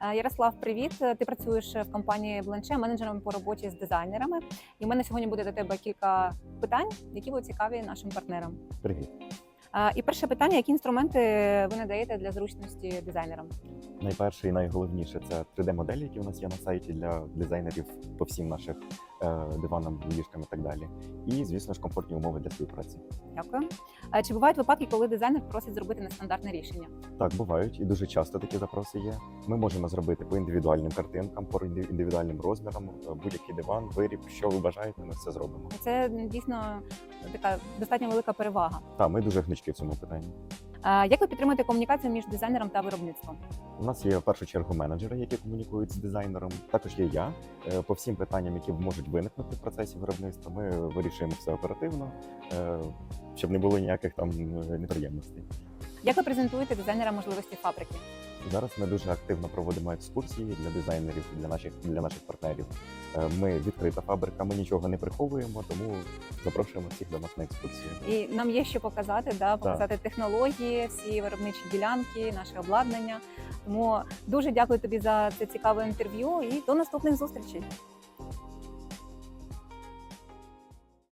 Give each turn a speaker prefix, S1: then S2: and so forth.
S1: Е, Ярослав, привіт. Ти працюєш в компанії Blanche менеджером по роботі з дизайнерами. І в мене сьогодні буде до тебе кілька питань, які будуть цікаві нашим партнерам.
S2: Привіт.
S1: І перше питання: які інструменти ви надаєте для зручності дизайнерам?
S2: Найперше і найголовніше це 3D-моделі, які у нас є на сайті для дизайнерів по всім наших е, диванам, ліжкам і так далі. І, звісно ж, комфортні умови для співпраці.
S1: Дякую. Чи бувають випадки, коли дизайнер просить зробити нестандартне рішення?
S2: Так, бувають і дуже часто такі запроси є. Ми можемо зробити по індивідуальним картинкам, по інди- індивідуальним розмірам, е, будь-який диван, виріб, що ви бажаєте, ми все зробимо.
S1: Це дійсно така достатньо велика перевага.
S2: Так, ми дуже гнучкі в цьому питанні.
S1: Як ви підтримуєте комунікацію між дизайнером та виробництвом?
S2: У нас є в першу чергу менеджери, які комунікують з дизайнером. Також є я Е, по всім питанням, які можуть виникнути в процесі виробництва. Ми вирішуємо все оперативно, е, щоб не було ніяких там е, неприємностей.
S1: Як ви презентуєте дизайнерам можливості фабрики?
S2: Зараз ми дуже активно проводимо екскурсії для дизайнерів, для наших для наших партнерів. Е, Ми відкрита фабрика, ми нічого не приховуємо, тому запрошуємо всіх до нас на екскурсію.
S1: І нам є що показати, да, показати технології, всі виробничі ділянки, наше обладнання. Тому дуже дякую тобі за це цікаве інтерв'ю і до наступних зустрічей.